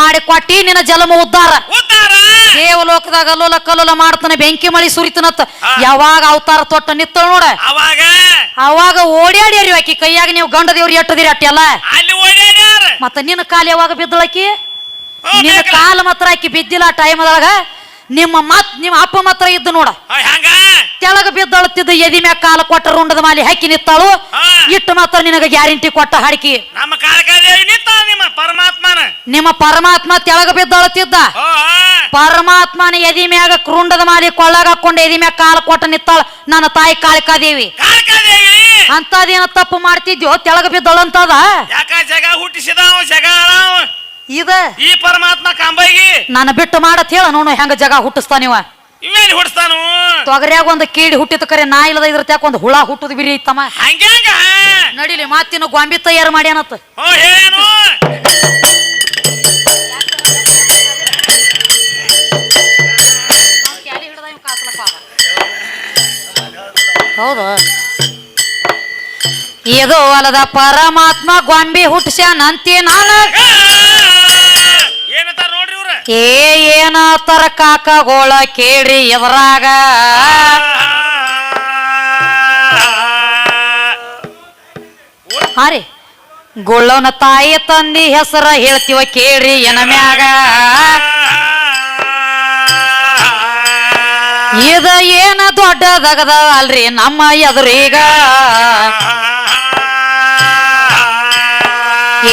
ಮಾಡಿ ಕೊಟ್ಟಿ ನಿನ್ನ ಜಲಮ ಉದ್ಧಾರ ಉದ್ದಾರ? ದೇವಲೋಕದಾಗ ಅಲ್ಲೋಲ ಕಲ್ಲೋಲ ಮಾಡ್ತಾನೆ ಬೆಂಕಿ ಮಳಿ ಸುರಿತನತ್ತ. ಯಾವಾಗ ಅವತಾರ ತೊಟ್ಟ ನಿತ್ತ ನೋಡ. ಅವಾಗ? ಓಡಾಡ್ಯಾರಿ ಆಕಿ ಕೈಯಾಗ ನೀವು ಗಂಡ ದೇವ್ರಿ ಎಟ್ಟದಿರಿ ಅಟ್ಟೆಲ್ಲ ಮತ್ತ ನಿನ್ನ ಕಾಲ ಯಾವಾಗ ಬಿದ್ದಳಕಿ ನಿನ್ನ. ಕಾಲ ಮಾತ್ರ ಆಕಿ ಬಿದ್ದಿಲ್ಲ ಟೈಮ್ ಅದಾಗ ನಿಮ್ಮ ಮತ್ ನಿಮ್ಮ ಅಪ್ಪ ಮಾತ್ರ ಇದ್ದು ನೋಡ. ಕೆಳಗ ಬಿದ್ದಳತ್ತಿದ್ದ ಎದಿ ಮ್ಯಾಗ ಕಾಲ ಕೊಟ್ಟ ರುಂಡದ ಮಾಲಿ ಹಾಕಿ ನಿತ್ತಾಳು. ಇಟ್ಟು ಮಾತ್ರ ನಿನಗ ಗ್ಯಾರಂಟಿ ಕೊಟ್ಟ ಹಾಡ್ಕಿ. ನಿಮ್ಮ ಪರಮಾತ್ಮನ. ನಿಮ್ಮ ಪರಮಾತ್ಮ ತೆಳಗ ಬಿದ್ದಳತ್ತಿದ್ದ ಓ ಪರಮಾತ್ಮನ ಎದಿ ಮ್ಯಾಗ ಕ್ರುಂಡದ ಮಾಲಿ ಕೊಳ್ಳಾಗ ಹಾಕೊಂಡು ಎದಿ ಮ್ಯಾಗ ಕಾಲ ಕೊಟ್ಟ ನಿತ್ತಾಳ ನನ್ನ ತಾಯಿ ಕಾಳಿಕಾದೇವಿ ಅಂತದೇನ ತಪ್ಪು ಮಾಡ್ತಿದ್ಯೋ ತೆಳಗ ಬಿದ್ದಳಂತದ? ಜಗ ಜಗ ಇದ ಈ ಪರಮಾತ್ಮ ಕಾಂಬೈಗಿ? ನನ್ನ ಬಿಟ್ಟು ಮಾಡತ್ ಹೇಳ ನೋಡು ಹೆಂಗ ಜಗ ಹುಟ್ಟಿಸ್ತಾನಿವ ಇವೇನ್ ಹುಟ್ಟಿಸ್ತಾನು? ತೊಗರ್ಯಾಗ ಒಂದು ಕೀಡಿ ಹುಟ್ಟಿದ ಕರೆ ನಾ ಇಲ್ಲದ ಇದ್ರ ತ್ಯಾಕ ಒಂದು ಹುಳ ಹುಟ್ಟುದು ಬಿರಿ ಇತ್ತಮ್ಮ ನಡಿಲಿ ಮಾತಿನ ಗೊಂಬಿ ತಯಾರು ಮಾಡ್ಯಾನತ್ತ ಇದು ಅಲ್ಲದ ಪರಮಾತ್ಮ ಗೊಂಬಿ ಹುಟ್ಟಿಸ್ಯಾನಂತಿ ನಾನು? ಏನಂತಾರ ನೋಡ್ರಿ ಇವ್ರ? ಏ ಏನ ತರ ಕಾಕಗೋಳ ಕೇಳ್ರಿ ಎದುರಾಗ. ಹಾರಿ ರೀ ಗುಳ್ಳವನ ತಾಯಿ ತಂದಿ ಹೆಸರ ಹೇಳ್ತೀವ ಕೇಳ್ರಿ ಎನ ಮ್ಯಾಗ. ಇದ ಏನ ದೊಡ್ಡದಗದ ಅಲ್ರಿ ನಮ್ಮ ಎದುರೀಗ.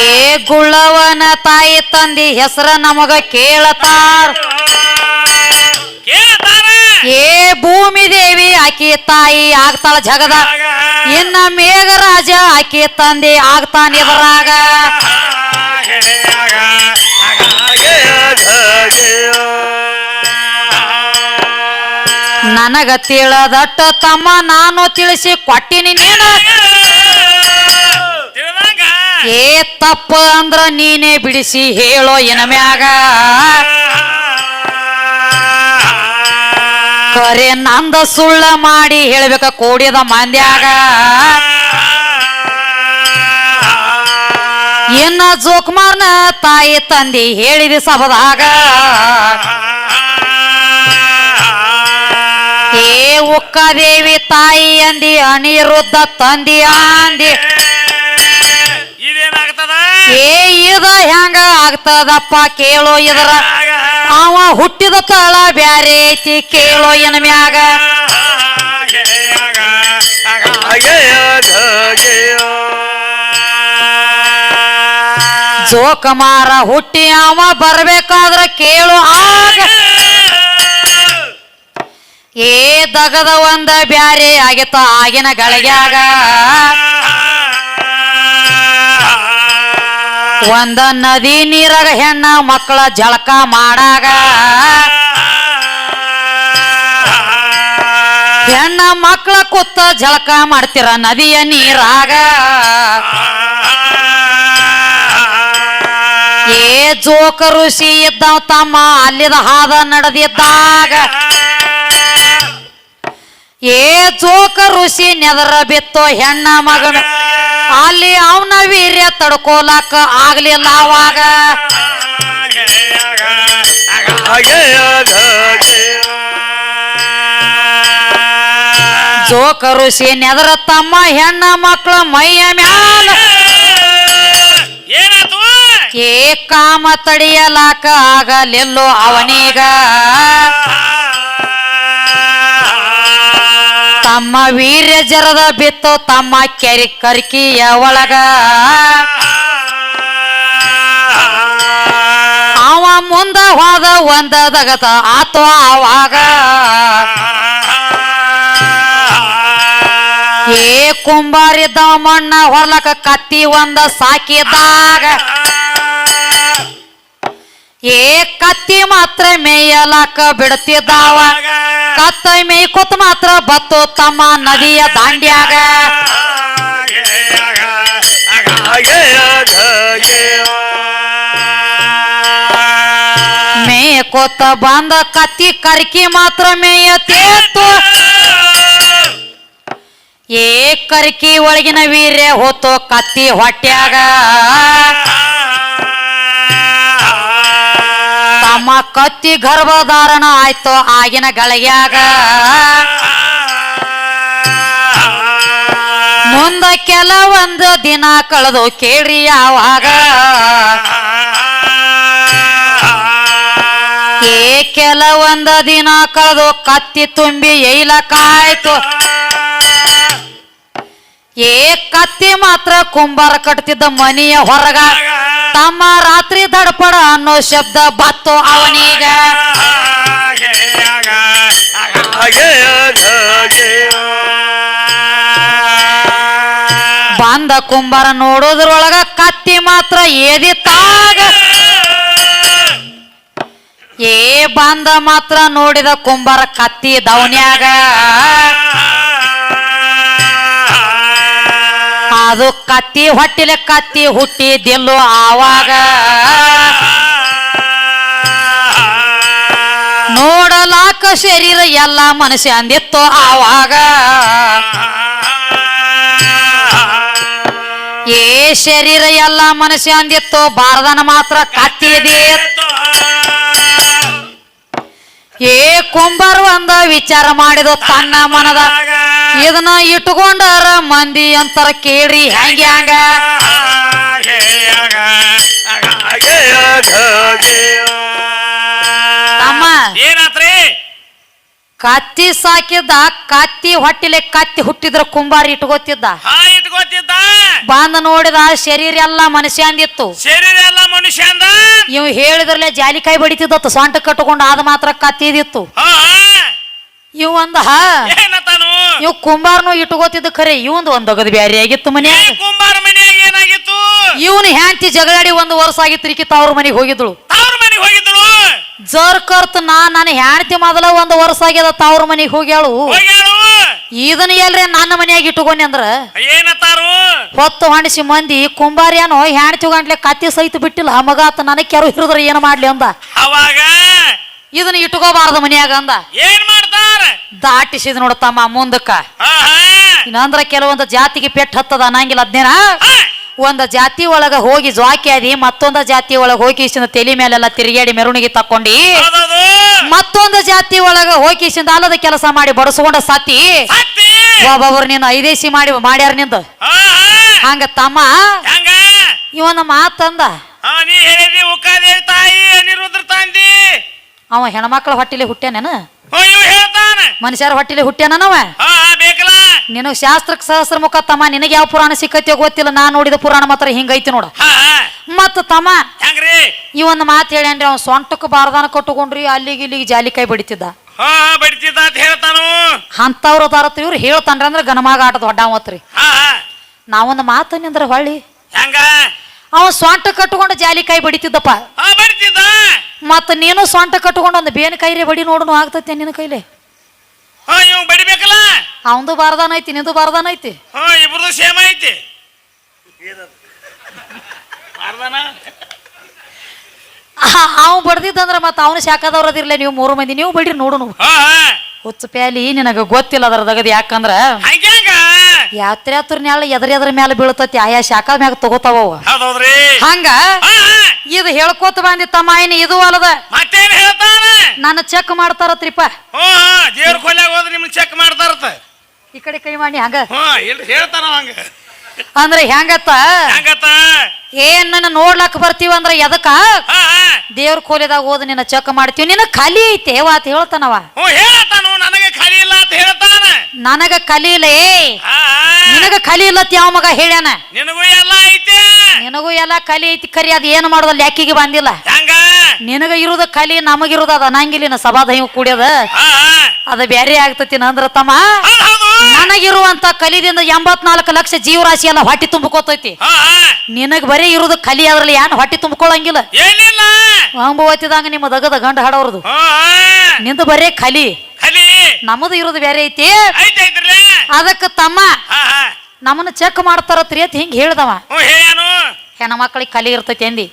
ಏ ಗುಳ್ಳವನ ತಾಯಿ ತಂದಿ ಹೆಸರ ನಮಗ ಕೇಳತಾರ. ಏ ಭೂಮಿ ದೇವಿ ಆಕಿ ತಾಯಿ ಆಗ್ತಾಳ ಜಗದ. ಇನ್ನ ಮೇಘರಾಜ ಆಕಿ ತಂದೆ ಆಗ್ತಾನೆ ಎದುರಾಗ ನನಗ ತಿಳದಟ್ಟ ತಮ್ಮ ನಾನು ತಿಳಿಸಿ ಕೊಟ್ಟಿನಿ ನೀನ. ಏ ತಪ್ಪ ಅಂದ್ರ ನೀನೇ ಬಿಡಿಸಿ ಹೇಳೋ ಎನ ಮ್ಯಾಗ ಕರೆ ನಂದ ಸುಳ್ಳ ಮಾಡಿ ಹೇಳ್ಬೇಕ ಕೋಡಿದ ಮಂದ್ಯಾಗ. ಇನ್ನ ಜೋಕುಮಾರ್ನ ತಾಯಿ ತಂದಿ ಹೇಳಿದ ಸಭದಾಗ. ಏ ಉಕ್ಕದೇವಿ ತಾಯಿ ಅಂದಿ ಅನಿರುದ್ಧ ತಂದಿ ಅಂದಿ. ಏ, ಇದ ಹೆಂಗ ಆಗ್ತದಪ್ಪ ಕೇಳೋ ಇದರ. ಅವ ಹುಟ್ಟಿದ ತಳ ಬ್ಯಾರೆ ಐತಿ, ಕೇಳೋ ಏನ ಮ್ಯಾಗ. ಜೋಕುಮಾರ ಹುಟ್ಟಿ ಅವ ಬರ್ಬೇಕಾದ್ರ ಕೇಳು ಆಗ. ಏ, ದಗದ ಒಂದ ಬ್ಯಾರೆ ಆಗಿತ್ತ ಆಗಿನ ಗಳಿಗ್ಯಾಗ. ಒಂದ ನದಿ ನೀರಾಗ ಹೆಣ್ಣ ಮಕ್ಕಳ ಜಳಕ ಮಾಡಾಗ. ಹೆಣ್ಣ ಮಕ್ಕಳ ಕೂತ ಜಳಕ ಮಾಡ್ತಿರ ನದಿಯ ನೀರಾಗ. ಏ ಜೋಕ ಋಷಿ ಇದ್ದವ ತಮ್ಮ ಅಲ್ಲಿದ ಹಾದ ನಡೆದಿದ್ದಾಗ. ಏ ಜೋಕ ಋಷಿ ನೆದರ ಬಿತ್ತೋ ಹೆಣ್ಣ ಮಗನ. ಅಲ್ಲಿ ಅವನ ವೀರ್ಯ ತಡ್ಕೋಲಕ್ಕ ಆಗ್ಲಿಲ್ಲ ಅವಾಗ. ಜೋಕರು ನೆದರ ತಮ್ಮ ಹೆಣ್ಣ ಮಕ್ಕಳ ಮೈಯ ಮ್ಯಾಲ. ಏ ಕಾಮ ತಡಿಯಲಾಕ ಆಗಲಿಲ್ಲೋ ಅವನೀಗ. ತಮ್ಮ ವೀರ್ಯ ಜರದ ಬಿತ್ತು ತಮ್ಮ ಕೆರಿ ಕರ್ಕಿಯ ಒಳಗ. ಅವ ಮುಂದ ಹೋದ ಒಂದ ದಗತ ಆತ ಆವಾಗ. ಏ ಕುಂಬಾರಿದ್ದ ಮಣ್ಣ ಹೊರಲಕ ಕತ್ತಿ ಒಂದ ಸಾಕಿದಾಗ. ಏ ಕತ್ತಿ ಮಾತ್ರ ಮೇಯಲಕ ಬಿಡ್ತಿದ್ದಾವ. ಕತ್ತ ಮೇಯ್ಕೊತ್ ಮಾತ್ರ ಬತ್ತು ತಮ್ಮ ನದಿಯ ದಾಂಡ್ಯಾಗ. ಮೇಯ್ಕೊತ್ತ ಬಂದ ಕತ್ತಿ ಕರ್ಕಿ ಮಾತ್ರ ಮೇಯತೇತು ಏ ಕರ್ಕಿ ಒಳಗಿನ ವೀರ್ಯ ಹೋತು ಕತ್ತಿ ಹೊಟ್ಯಾಗ. ತಮ್ಮ ಕತ್ತಿ ಗರ್ಭಧಾರಣ ಆಯ್ತು ಆಗಿನ ಗಳಿಗ್ಯಾಗ ಮುಂದ ಕೆಲವೊಂದು ದಿನ ಕಳೆದು ಕೇಳ್ರಿ ಯಾವಾಗ. ಏ ಕೆಲವೊಂದು ದಿನ ಕಳೆದು ಕತ್ತಿ ತುಂಬಿ ಏಲಕ್ಕಾಯ್ತು ಏ ಕತ್ತಿ ಮಾತ್ರ ಕುಂಬಾರ ಕಟ್ತಿದ್ದ ಮನೆಯ ಹೊರಗ. ತಮ್ಮ ರಾತ್ರಿ ದಡಪಡ ಅನ್ನೋ ಶಬ್ದ ಬತ್ತು ಅವನೀಗ. ಬಂದ ಕುಂಬಾರ ನೋಡೋದ್ರೊಳಗ ಕತ್ತಿ ಮಾತ್ರ ಏದಿತ್ತಾಗ. ಏ ಬಂದ ಮಾತ್ರ ನೋಡಿದ ಕುಂಬಾರ ಕತ್ತಿ ದವನ್ಯಾಗ ಅದು ಕತ್ತಿ ಹೊಟ್ಟಿಲೆ ಕತ್ತಿ ಹುಟ್ಟಿದಿಲ್ಲು ಆವಾಗ. ನೋಡಲಾಕ ಶರೀರ ಎಲ್ಲ ಮನಸ್ಸು ಅಂದಿತ್ತು ಆವಾಗ. ಏ ಶರೀರ ಎಲ್ಲ ಮನಸ್ಸು ಅಂದಿತ್ತು, ಬಾರದನ ಮಾತ್ರ ಕತ್ತಿದೆ ಏ ಕುಂಬರ್ ಒಂದ ವಿಚಾರ ಮಾಡಿದ ತನ್ನ ಮನದ ಇದನ್ನ ಇಟ್ಕೊಂಡಾರ ಮಂದಿ ಅಂತಾರ ಕೇಳಿ ಹೆಂಗೆ ಹಂಗ. ಏನಾತ್ರಿ? ಕತ್ತಿ ಸಾಕಿದ್ದ ಕತ್ತಿ ಹೊಟ್ಟಿಲೆ ಕತ್ತಿ ಹುಟ್ಟಿದ್ರ ಕುಂಬಾರಿ ಇಟ್ಕೋತಿದ್ದ. ಹಾ ಇಟ್ಕೋತಿದ್ದ. ಬಂದ ನೋಡಿದ ಶರೀರ ಎಲ್ಲ ಮನುಷ್ಯ ಅಂದಿತ್ತು ಶರೀರ ಎಲ್ಲ ಮನುಷ್ಯ ಇವ್ ಹೇಳಿದ್ರಲ್ಲೇ ಜಾಲಿಕಾಯಿ ಬಡಿತಿದ್ದತ್ತು ಸೊಂಟ ಕಟ್ಟಕೊಂಡು ಆದ ಮಾತ್ರ ಕತ್ತಿದಿತ್ತು ಹಾ ಇವ್ ಅಂದ ಇವ್ ಕುಂಬಾರನು ಇಟ್ಕೋತಿದ್ದ ಖರೆ ಇವಂದು ಒಂದ್ ಒಗದ್ ಬ್ಯಾರಿ ಆಗಿತ್ತು ಮನೆ ಕುಂಬಾರ ಮನೆಯಾಗ ಏನಾಗಿತ್ತು? ಇವನು ಹ್ಯಾಂತಿ ಜಗಳಾಡಿ ಒಂದು ವರ್ಷ ಆಗಿತ್ತು ತವ್ರ ಮನೆಗೆ ಹೋಗಿದ್ಳು. ತವ್ರ ಮನೆಗೆ ಹೋಗಿದ್ದಳು ಜರ್ ಕರ್ತ ನಾ ನನ್ನ ಹ್ಯಾಂಡತಿ ಮೊದಲ ಒಂದು ವರ್ಷ ಆಗ್ಯದ ತವ್ರ ಮನೆಗೆ ಹೋಗ್ಯಾಳು. ಇದನ್ನ ಎಲ್ರೆ ನನ್ನ ಮನೆಯಾಗಿ ಇಟ್ಕೊಂಡಿ ಅಂದ್ರ? ಏನತ್ತಾರು? ಹೊತ್ತು ಹೊಂಡಿಸಿ ಮಂದಿ ಕುಂಬಾರ್ಯಾನೋ ಹೆಣ್ತಿ ಗಂಟ್ಲೆ ಕತ್ತಿ ಸಹಿತ ಬಿಟ್ಟಿಲ್ಲ ಮಗ ಆತ ನನಗೆ ಕೆರು ಹಿರಿದ್ರ ಏನು ಮಾಡ್ಲಿ ಅಂದ. ಅವಾಗ? ಇದನ್ನ ಇಟ್ಕೋಬಾರ್ದು ಮನೆಯಾಗ ಅಂದ. ಏನ್ ದಾಟಿಸಿದ್ ನೋಡತ್ತಮ್ಮ ಮುಂದಕ್ಕ. ಇನ್ನಂದ್ರ ಕೆಲವೊಂದು ಜಾತಿಗೆ ಪೆಟ್ಟು ಹತ್ತದ ಅನ್ನಂಗಿಲ್ಲ ಅದ್ನೇನ. ಒಂದ ಜಾತಿ ಒಳಗ ಹೋಗಿ ಜ್ವಾಕಿ ಆದಿ ಮತ್ತೊಂದ ಜಾತಿ ಒಳಗ ಹೋಗಿ ತಲೆ ಮೇಲೆಲ್ಲ ತಿರುಗಾಡಿ ಮೆರವಣಿಗೆ ತಕ್ಕೊಂಡಿ ಮತ್ತೊಂದ ಜಾತಿ ಒಳಗ ಹೋಗಿ ಅಲ್ಲದ ಕೆಲಸ ಮಾಡಿ ಬಡಸ್ಕೊಂಡ ಸತಿ ಒಬ್ಬೊಬ್ರು ನೀನು ಐದೇಸಿ ಮಾಡಿ ಮಾಡ್ಯಾರ ನಿಂದ? ಹಂಗ ತಮ್ಮ? ಇವನ ಮಾತಂದ? ಅವ ಹೆಣ್ಮಕ್ಳ ಹೊಟ್ಟಿಲಿ ಹುಟ್ಟೇನೇನು? ಮನುಷ್ಯರ ಹೊಟ್ಟಿಲಿ ಹುಟ್ಟ್ಯಾನವ ಹಾ ಶಾಸ್ತ್ರ ಬೇಕಲ್ಲ. ನಿನಗ್ ಶಾಸ್ತ್ರಕ್ ಸಹಸ್ರ ಮುಖ ತಮ್ಮ ನಿನಗೆ ಯಾವ ಪುರಾಣ ಸಿಕ್ಕತ್ಯೋ ಗೊತ್ತಿಲ್ಲ. ನಾ ನೋಡಿದ ಪುರಾಣ ಮಾತ್ರ ಹಿಂಗೈತಿ ನೋಡ. ಹಾ ಮತ್ತ ತಮ್ಮ ಹೆಂಗ್ರಿ? ಒಂದು ಮಾತು ಹೇಳ್ಯಾನ್ರಿ ಅವ್ನು ಸೊಂಟಕ್ಕೆ ಬಾರದಾನ ಕಟ್ಟುಕೊಂಡ್ರಿ ಅಲ್ಲಿಗೆ ಇಲ್ಲಿಗೆ ಜಾಲಿಕಾಯಿ ಬಡಿತಿದ್ದ. ಹಾ ಬಡಿತಿದ್ದ ಅಂತ ಹೇಳ್ತಾನು. ಅಂತವ್ರು ಅದಾರತ್ ಇವ್ರು ಹೇಳ್ತಾನ್ರಿ ಅಂದ್ರೆ ಗನಮಾಗ ಆಟದ ಹೊಡ್ಡಾವತ್ರಿ ಹಾ ನಾವೊಂದು ಮಾತು ನಿಂದ್ರ ಹೊಳ್ಳಿ. ಹೆಂಗ? ಅವ ಸೊಂಟ ಕಟ್ಕೊಂಡು ಜಾಲಿಕಾಯಿ ಬಡಿತಿದ್ದಪ್ಪ. ಹಾ ಬಡಿತಿದ್ದ. ಮತ್ತ ನೀನು ಸೊಂಟ ಕಟ್ಟುಕೊಂಡು ಒಂದು ಬೇನ್ ಕೈರೆ ಬಡಿ ನೋಡುನು ಆಗ್ತೈತೆ ನಿನ್ನ ಕೈಲಿ. ಹಾ ಇವ್ ಬಡಿಬೇಕಲ್ಲ ಅವಂದು ಬಾರದಾನ ಐತಿ ನಿಂದು ಬಾರದಾನ ಐತಿ. ಹಾ ಇಬ್ರದು ಸೇಮ್ ಐತಿ. ಬಾರ್ದಾನ? ಅವ್ ಬಡ್ದಿದ್ದಂದ್ರ ಮತ್ತ ಅವನು ಶಾಖದವ್ರ ಅದಿರ್ಲೆ ನೀವು ಮೂರು ಮಂದಿ ನೀವು ಬಡ್ರಿ ನೋಡುನು ಹಾ ಹಾ. ಹುಚ್ಚ ಪ್ಯಾಲಿ ನಿನಗ ಗೊತ್ತಿಲ್ಲ ಅದರದಗದ ಯಾಕಂದ್ರ ಹಂಗ್ಯಾಂಗ? ಯಾತ್ರೆ ಹತ್ರ ನ್ಯಾಳ ಎದ್ರ ಎದ್ರ ಮ್ಯಾಲ ಬೀಳ್ತತಿ ಆಯಾ ಶಾಖ ಮ್ಯಾಗ ತಗೋತಾವ ಅವು. ಹೌದೌದ್ರಿ. ಹಂಗ? ಹಾ ಹಾ. ಇದು ಹೇಳ್ಕೋತ ಬಂದಿತ್ತಮ್ಮ ಏನ್ ಇದು ಅಲ್ಲದ. ಮತ್ತೇನ್ ಹೇಳ್ತಾನ ನನ್ನ ಚೆಕ್ ಮಾಡ್ತಾರತ್ರಿಪ್ಪ. ಹಾ ದೇವ್ರ ಕೊಲ್ಯಾಗ ಹೋದ್ರೆ ನಿಮ್ಗೆ ಚೆಕ್ ಮಾಡ್ತಾರತ್ತ. ಈ ಕಡೆ ಕೈ ಮಾಡಿ ಹಂಗ. ಇಲ್ರಿ ಹೇಳ್ತಾನ ಹಂಗ. ಅಂದ್ರೆ ಹೆಂಗತ್ತ? ಹೆಂಗತ್ತ? ಏನ್ ನನ್ನ ನೋಡ್ಲಕ್ ಬರ್ತೀವ ಅಂದ್ರ ಎದಕ್ಕ? ಹಾ ಹಾ. ದೇವ್ರ ಕೋಲಿದಾಗ ಹೋದ್ ನಿನ್ನ ಚೆಕ್ ಮಾಡ್ತೀವಿ. ನಿನ್ನ ಖಾಲಿ ಐತೆ ಅಂತ ಹೇಳ್ತಾನವ. ಹ್ಞೂ ಹೇಳತ್ತಾನು ನನಗೆ ಖಾಲಿ ಇಲ್ಲ ಅಂತ ಹೇಳ್ತಾನ. ನನಗ ಕಲೀಲೇ ಹಾ ಹಾ. ನಿನಗ ಕಲಿ ಇಲ್ಲತ್ ಯಾವ ಮಗ ಹೇಳ್ಯಾನ? ನಿನಗೂ ಎಲ್ಲ ಐತೆ. ನಿನಗೂ ಎಲ್ಲ ಕಲಿ ಐತಿ ಕರಿ ಅದ್ ಏನು ಮಾಡೋದಲ್ಲ ಯಾಕಿಗೆ ಬಂದಿಲ್ಲ. ಹೆಂಗ? ನಿನಗ ಇರುದ ಕಲಿ ನಮಗಿರುದ ಅದ ಅನ್ನಂಗಿಲ್ಲ ಸಭಾದೈವ ಕುಡಿಯೋದ. ಅದ ಬ್ಯಾರೆ ಆಗ್ತತಿ ನಂದ್ರ ತಮ್ಮ ನನಗಿರುವಂತ ಕಲಿದಿಂದ ಎಂಬತ್ನಾಲ್ಕು ಲಕ್ಷ ಜೀವರಾಶಿ ಎಲ್ಲ ಹೊಟ್ಟಿ ತುಂಬಿಕೋತೈತಿ. ನಿನಗ್ ಬರೀ ಇರುದ ಕಲಿ ಅದ್ರಲ್ಲಿ ಏನ್ ಹೊಟ್ಟಿ ತುಂಬಿಕೊಳ್ಳಂಗಿಲ್ಲ? ಅಂಬವತ್ತಿದಂಗ ನಿಮ್ಮ ದಗದ ಗಂಡ ಹಾಡೋರ್ದು. ನಿಂದ ಬರೇ ಕಲಿ ಖಾಲಿ. ನಮ್ಮದು ಇರೋದು ಬೇರೆ ಐತಿ. ಅದಕ್ಕ ತಮ್ಮ ನಮ್ಮನ್ನ ಚೆಕ್ ಮಾಡ್ತಾರತ್ರಿ ಅಂತ ಹಿಂಗ್ ಹೇಳ್ದವ. ಹೆಣ್ಮಕ್ಳಿಗೆ ಕಲಿ ಇರ್ತೈತಿ ಅಂದಿ.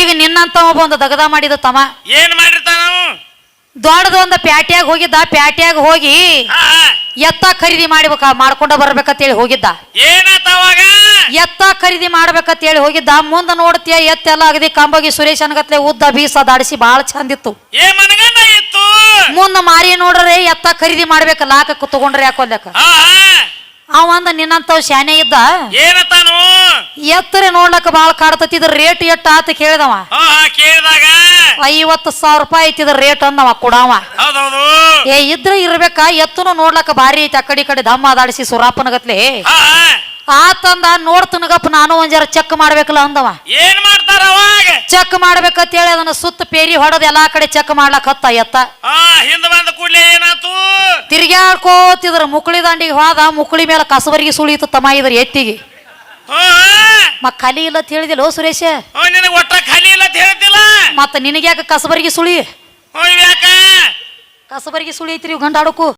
ಈಗ ನಿನ್ನಂತ ಒಬ್ಬ ಒಂದು ದಗದ ಮಾಡಿದ ತಮ್ಮ. ಏನ್ ಮಾಡಿರ್ತಾನ ದೊಡ್ಡದೊಂದು ದೊಡ್ಡದ ಒಂದು ಪ್ಯಾಟ್ಯಾಗ ಹೋಗಿದ್ದ ಪ್ಯಾಟ್ಯಾಗ ಹೋಗಿ ಎತ್ತ ಖರೀದಿ ಮಾಡ್ಬೇಕ ಮಾಡ್ಕೊಂಡ ಬರ್ಬೇಕಂತೇಳಿ ಹೋಗಿದ್ದ. ಎತ್ತ ಖರೀದಿ ಮಾಡ್ಬೇಕಂತೇಳಿ ಹೋಗಿದ್ದ. ಮುಂದ ನೋಡ್ತೀಯ ಎತ್ತೆಲ್ಲ ಅಗದಿ ಕಂಬಗಿ ಸುರೇಶ್ ಅನ್ಗತ್ಲೆ ಉದ್ದ ಬೀಸ ದಾಡಿಸಿ ಬಾಳ ಚಂದಿತ್ತು ಮುಂದ ಮಾರಿ ನೋಡ್ರೆ ಎತ್ತ ಖರೀದಿ ಮಾಡ್ಬೇಕ ಲಾಕಕ್ಕೆ ತಗೊಂಡ್ರೆ ಯಾಕೊಲ್ಲಕ ಅವಂದ ನಿನ್ನಂತ ನಿನ್ನಂತವ್ ಶಾನೆ ಇದ್ದ. ಏನತಾನು ಎತ್ತರೆ ನೋಡ್ಲಕ್ಕ ಬಾಳ ಕಾಡ್ತತಿ ಇದ್ರ ರೇಟ್ ಎಟ್ಟ ಆತ ಕೇಳಿದವ? ಕೇಳಿದಾಗ ಐವತ್ತು ಸಾವಿರ ರೂಪಾಯಿ ಐತಿ ಇದ್ರ ರೇಟ್ ಅಂದವ ಕೊಡವ. ಏ ಇದ್ರ ಇರ್ಬೇಕ ಎತ್ತುನು ನೋಡ್ಲಕ್ಕ ಭಾರಿ ಐತಿ ಆ ಕಡೆ ಕಡೆ ದಮ್ಮ ಅದಾಡಿಸಿ ಸುರಾಪನಗತ್ಲೆ. ಆತಂದ ನೋಡ್ತನಗಪ್ಪ ನಾನು ಒಂದ್ಸರ ಚೆಕ್ ಮಾಡ್ಬೇಕಲ್ಲ ಅಂದವ. ಏನ್ ಮಾಡ್ತಾರ ಚೆಕ್ ಮಾಡ್ಬೇಕಂತ ಹೇಳಿ ಅದನ್ನ ಸುತ್ತ ಪೇರಿ ಹೊಡೆದ್ ಎಲ್ಲಾ ಕಡೆ ಚೆಕ್ ಮಾಡ್ಲಕ್ ಹತ್ತ ಎತ್ತ. ಹಾ ಹಿಂದ ಬಂದ ಕೂಡ್ಲೆ ಏನಾತು? ತಿರ್ಗ್ಯಾಡ್ಕೋತಿದ್ರ ಮುಕುಳಿ ದಾಂಡಿಗೆ ಹೋದ ಮುಕುಳಿ ಮೇಲೆ ಕಸಬರಿಗೆ ಸುಳಿತು ತಮ್ಮ ಇದ್ರ ಎತ್ತಿಗೆ. ಹಾ ಮ ಕಲಿ ಇಲ್ಲ ಅಂತ ಹೇಳಿದಿಲ್ಲ ಓ ಸುರೇಶ? ನಿನಗೆ ಒಟ್ಟ ಖಾಲಿ ಇಲ್ಲ ಅಂತ ಹೇಳ್ತಿಲ್ಲ? ಮತ್ತ ನಿನಗ್ಯಾಕ ಕಸಬರಿಗೆ ಸುಳಿ? ಯಾಕ ಕಸಬರಿಗೆ ಸುಳಿ ಐತ್ರಿ ಗಂಡಾಡಕು